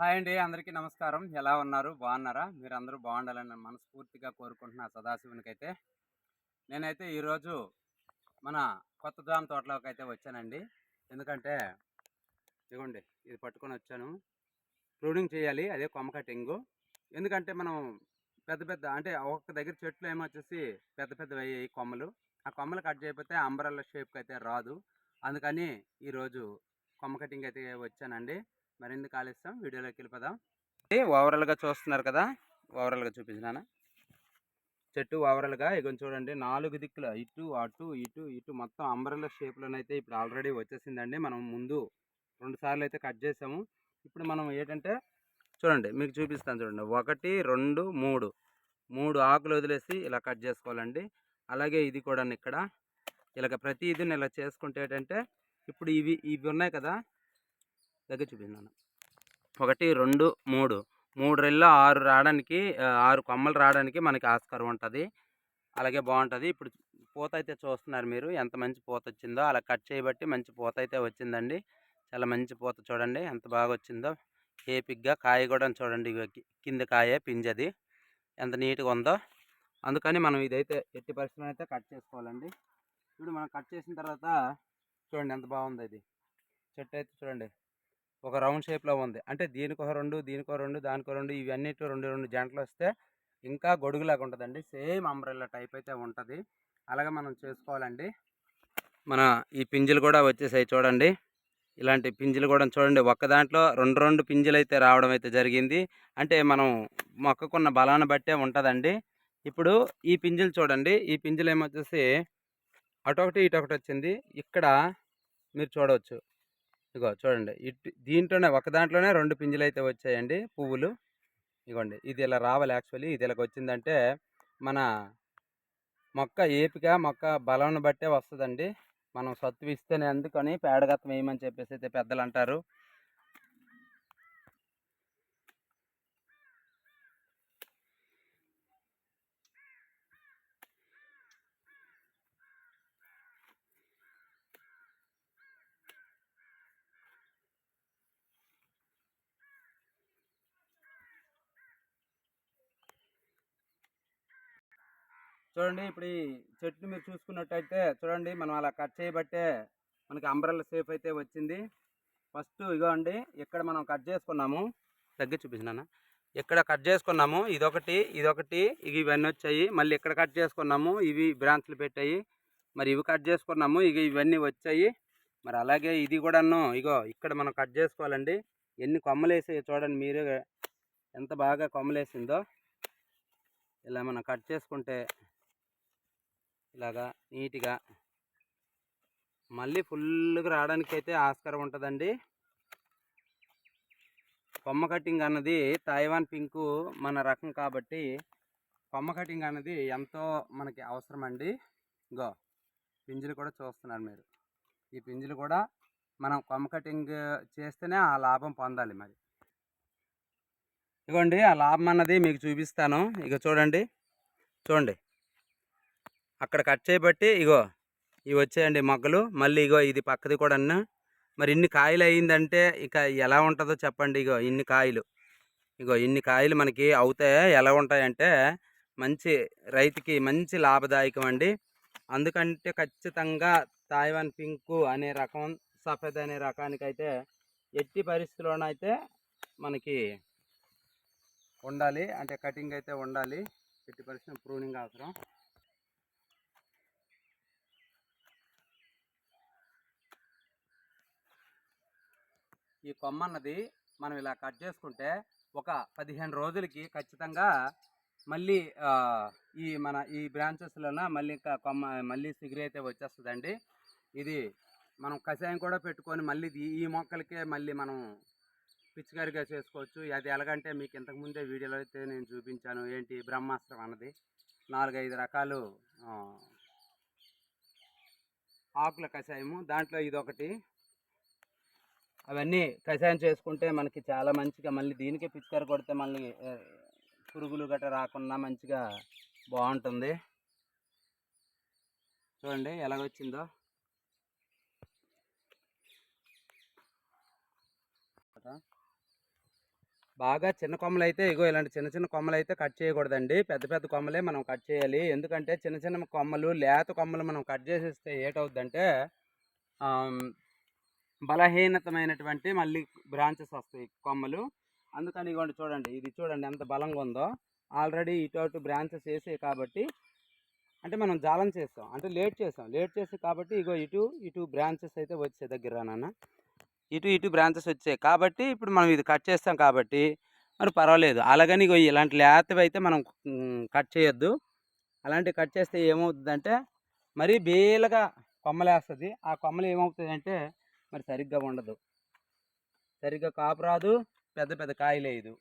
Hi అండి అందరికీ నమస్కారం. ఎలా ఉన్నారు? బాగున్నారా? మీరు అందరూ బాగుండాలని మనస్ఫూర్తిగా కోరుకుంటున్నా సదాశివునికైతే. నేనైతే ఈరోజు మన కొత్త జామ తోటలోకి అయితే వచ్చానండి. ఎందుకంటే ఇదిగోండి ఇది పట్టుకొని వచ్చాను. ప్రూనింగ్ చేయాలి అదే కొమ్మ కటింగు. ఎందుకంటే మనం పెద్ద పెద్ద అంటే ఒక్క దగ్గర చెట్లు ఏమొచ్చేసి పెద్ద పెద్ద అయ్యాయి కొమ్మలు. ఆ కొమ్మలు కట్ చేయకపోతే అంబరల్ల షేప్కి అయితే రాదు. అందుకని ఈరోజు కొమ్మ కటింగ్ అయితే వచ్చానండి. మరెందుకు ఆలస్యం? వీడియోలోకి వెళ్ళిపోదాం. ఓవరాల్గా చూస్తున్నారు కదా ఓవరాల్గా చూపించినానా చెట్టు ఓవరాల్గా ఇక చూడండి నాలుగు దిక్కుల ఇటు అటు ఇటు ఇటు మొత్తం అంబరల షేప్లోనైతే ఇప్పుడు ఆల్రెడీ వచ్చేసిందండి. మనం ముందు రెండు సార్లు అయితే కట్ చేసాము. ఇప్పుడు మనం ఏంటంటే చూడండి మీకు చూపిస్తాను చూడండి. ఒకటి రెండు మూడు. మూడు ఆకులు వదిలేసి ఇలా కట్ చేసుకోవాలండి. అలాగే ఇది కూడా ఇక్కడ. ఇలాగ ప్రతి ఇది ఇలా చేసుకుంటే ఏంటంటే ఇప్పుడు ఇవి ఇవి ఉన్నాయి కదా దగ్గర చూపించాను ఒకటి రెండు మూడు. మూడు రెళ్ళు ఆరు రావడానికి ఆరు కొమ్మలు రావడానికి మనకి ఆస్కారం ఉంటుంది. అలాగే బాగుంటుంది. ఇప్పుడు పూత అయితే చూస్తున్నారు మీరు ఎంత మంచి పూత వచ్చిందో. అలా కట్ చేయబట్టి మంచి పూత అయితే వచ్చిందండి. చాలా మంచి పూత చూడండి ఎంత బాగా వచ్చిందో. ఏపిగ్గా కాయ కూడా చూడండి కింద కాయ పింజది. ఎంత నీట్గా ఉందో. అందుకని మనం ఇదైతే ఎట్టి పరిస్థితులు అయితే కట్ చేసుకోవాలండి. ఇప్పుడు మనం కట్ చేసిన తర్వాత చూడండి ఎంత బాగుంది ఇది చెట్టు అయితే చూడండి. ఒక రౌండ్ షేప్లో ఉంది. అంటే దీనికో రెండు దీనికో రెండు దానికో రెండు ఇవన్నిటి రెండు రెండు జంటలు వస్తే ఇంకా గొడుగులాగా ఉంటుందండి. సేమ్ అంబ్రెల్లా టైప్ అయితే ఉంటుంది. అలాగే మనం చేసుకోవాలండి. మన ఈ పింజులు కూడా వచ్చేసాయి చూడండి. ఇలాంటి పింజులు కూడా చూడండి. ఒక్క దాంట్లో రెండు రెండు పింజులు అయితే రావడం అయితే జరిగింది. అంటే మనం మొక్కకున్న బలాన్ని బట్టే ఉంటుందండి. ఇప్పుడు ఈ పింజులు చూడండి. ఈ పింజులు ఏమొచ్చేసి అటొకటి ఇటొకటి వచ్చింది. ఇక్కడ మీరు చూడవచ్చు ఇగో చూడండి. ఇటు దీంట్లోనే ఒక దాంట్లోనే రెండు పింజలు అయితే వచ్చాయండి పువ్వులు. ఇగోండి. ఇది ఇలా రావాలి యాక్చువల్లీ. ఇది ఇలాగ వచ్చిందంటే మన మొక్క ఏపిక మొక్క బలంను బట్టే వస్తుందండి. మనం సత్తు ఇస్తేనే అందుకని పేడగత్తం వేయమని చెప్పేసి అయితే పెద్దలు అంటారు చూడండి ఇప్పుడు ఈ చెట్టు మీరు చూసుకున్నట్టయితే చూడండి మనం అలా కట్ చేయబట్టే మనకి అంబ్రెల్లా సేఫ్ అయితే వచ్చింది. ఫస్ట్ ఇగో అండి ఇక్కడ మనం కట్ చేసుకున్నాము? తగ్గి చూపించినానా ఇక్కడ కట్ చేసుకున్నాము? ఇదొకటి ఇదొకటి ఇవి ఇవన్నీ వచ్చాయి. మళ్ళీ ఇక్కడ కట్ చేసుకున్నాము? ఇవి బ్రాంచ్లు పెట్టాయి. మరి ఇవి కట్ చేసుకున్నాము? ఇక ఇవన్నీ వచ్చాయి. మరి అలాగే ఇది కూడాను ఇగో ఇక్కడ మనం కట్ చేసుకోవాలండి. ఎన్ని కొమ్మలు వేసాయో చూడండి మీరే ఎంత బాగా కొమ్మలు వేసిందో ఇలా మనం కట్ చేసుకుంటే ఇలాగా నీట్గా మళ్ళీ ఫుల్గా రావడానికి అయితే ఆస్కారం ఉంటుందండి. కొమ్మ కటింగ్ అన్నది తైవాన్ పింకు మన రకం కాబట్టి కొమ్మ కటింగ్ అన్నది ఎంతో మనకి అవసరం అండి గో పింజులు కూడా చూస్తున్నారు మీరు. ఈ పింజులు కూడా మనం కొమ్మ కటింగ్ చేస్తేనే ఆ లాభం పొందాలి మరి. ఇగోండి ఆ లాభం అన్నది మీకు చూపిస్తాను. ఇక చూడండి. చూడండి. అక్కడ కట్ చేయబట్టి ఇగో ఇవి వచ్చాయండి మొగ్గలు. మళ్ళీ ఇగో ఇది పక్కది కూడా అన్న మరి ఇన్ని కాయలు అయ్యిందంటే ఇక ఎలా ఉంటుందో చెప్పండి ఇగో ఇన్ని కాయలు. ఇగో ఇన్ని కాయలు మనకి అవుతాయి ఎలా ఉంటాయంటే మంచి రైతుకి మంచి లాభదాయకం అండి. అందుకంటే ఖచ్చితంగా తాయివాన్ పింకు అనే రకం సఫేద్ అనే రకానికైతే ఎట్టి పరిస్థితుల్లోనైతే మనకి ఉండాలి. అంటే కటింగ్ అయితే ఉండాలి. ఎట్టి పరిస్థితి ప్రూనింగ్ అవసరం. ఈ కొమ్మ అన్నది మనం ఇలా కట్ చేసుకుంటే ఒక పదిహేను రోజులకి ఖచ్చితంగా మళ్ళీ ఈ మన ఈ బ్రాంచెస్లోన మళ్ళీ ఇంకా కొమ్మ మళ్ళీ సిగిరి అయితే వచ్చేస్తుందండి. ఇది మనం కషాయం కూడా పెట్టుకొని మళ్ళీ ఇది- ఈ మొక్కలకే మళ్ళీ మనం పిచ్చికారిగా చేసుకోవచ్చు. అది ఎలాగంటే మీకు ఇంతకుముందే వీడియోలో అయితే నేను చూపించాను. ఏంటి బ్రహ్మాస్త్రం అన్నది? నాలుగైదు రకాలు ఆకుల కషాయము. దాంట్లో ఇదొకటి. అవన్నీ కషాయం చేసుకుంటే మనకి చాలా మంచిగా మళ్ళీ దీనికే పిచికారి కొడితే మళ్ళీ పురుగులు గట్రా రాకుండా మంచిగా బాగుంటుంది. చూడండి ఎలాగొచ్చిందో. బాగా చిన్న కొమ్మలు అయితే ఇగో ఇలాంటి చిన్న చిన్న కొమ్మలు అయితే కట్ చేయకూడదండి. పెద్ద పెద్ద కొమ్మలే మనం కట్ చేయాలి. ఎందుకంటే చిన్న చిన్న కొమ్మలు లేత కొమ్మలు మనం కట్ చేసేస్తే ఏటవుద్దంటే బలహీనతమైనటువంటి మళ్ళీ బ్రాంచెస్ వస్తాయి కొమ్మలు. అందుకని ఇగోండి చూడండి ఇది చూడండి ఎంత బలంగా ఉందో. ఆల్రెడీ ఇటు అటు బ్రాంచెస్ వేసాయి కాబట్టి అంటే మనం జాలం చేస్తాం అంటే లేట్ చేస్తాం. లేట్ చేసి కాబట్టి ఇగో ఇటు ఇటు బ్రాంచెస్ అయితే వచ్చాయి దగ్గర నాన్న. ఇటు ఇటు బ్రాంచెస్ వచ్చాయి కాబట్టి ఇప్పుడు మనం ఇది కట్ చేస్తాం కాబట్టి మరి పర్వాలేదు. అలాగని ఇగో ఇలాంటి లేతవి అయితే మనం కట్ చేయొద్దు. అలాంటివి కట్ చేస్తే ఏమవుతుందంటే మరీ బేలగా కొమ్మలేస్తుంది. ఆ కొమ్మలు ఏమవుతుంది అంటే మరి సరిగ్గా ఉండదు సరిగ్గా కాపు రాదు పెద్ద పెద్ద కాయలేదు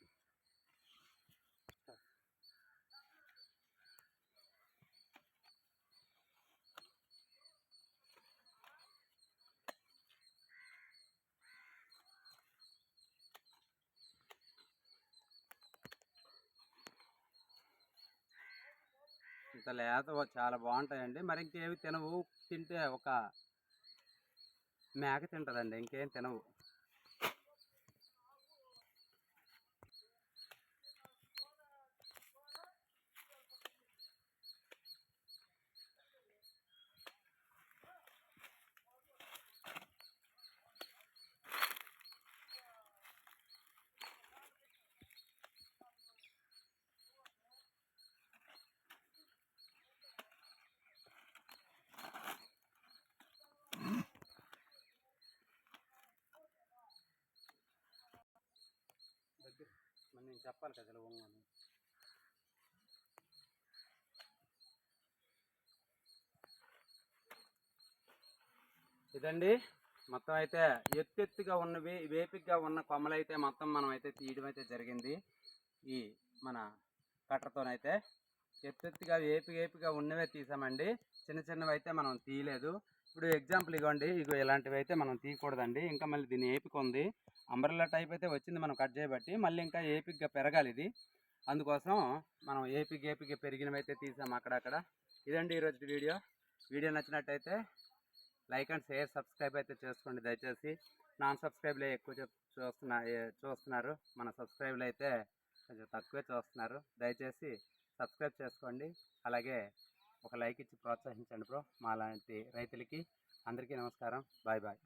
ఇంత లేత చాలా బాగుంటాయండి. మరి ఇంకేవి తినవు? తింటే ఒక మేక తింటదండి ఇంకేం తినవు దగ్గర మరి నేను చెప్పాలి కదా ఇలా అని. ఇదండి. మొత్తం అయితే ఎత్తెత్తుగా ఉన్నవి వేపిగ్గా ఉన్న కొమ్మలు అయితే మొత్తం మనం అయితే తీయడం అయితే జరిగింది. ఈ మన కట్టతోనైతే ఎత్తెత్తుగా వేపి వేపిగా ఉన్నవే తీసామండి. చిన్న చిన్నవి అయితే మనం తీయలేదు. ఇప్పుడు ఎగ్జాంపుల్ ఇవ్వండి ఇగో ఇలాంటివి అయితే మనం తీయకూడదండి. ఇంకా మళ్ళీ దీన్ని ఏపిక ఉంది. అంబ్రెల్లా టైప్ అయితే వచ్చింది మనం కట్ చేయబట్టి మళ్ళీ ఇంకా ఏపిగ్గా పెరగాలి ఇది. అందుకోసం మనం ఏపిక్ ఏపిక్ పెరిగినవి అయితే తీసాం అక్కడక్కడ. ఇదండి ఈరోజు వీడియో. వీడియో నచ్చినట్టయితే లైక్ అండ్ షేర్ సబ్స్క్రైబ్ అయితే చేసుకోండి దయచేసి. నాన్ సబ్స్క్రైబ్లే ఎక్కువ చూస్తున్నా చూస్తున్నారు. మన సబ్స్క్రైబ్లు అయితే కొంచెం తక్కువే చూస్తున్నారు. దయచేసి సబ్స్క్రైబ్ చేసుకోండి. అలాగే ఒక లైక్ ఇచ్చి ప్రోత్సహించండి బ్రో. మా లాంటి రైతులకి అందరికీ నమస్కారం. Bye bye.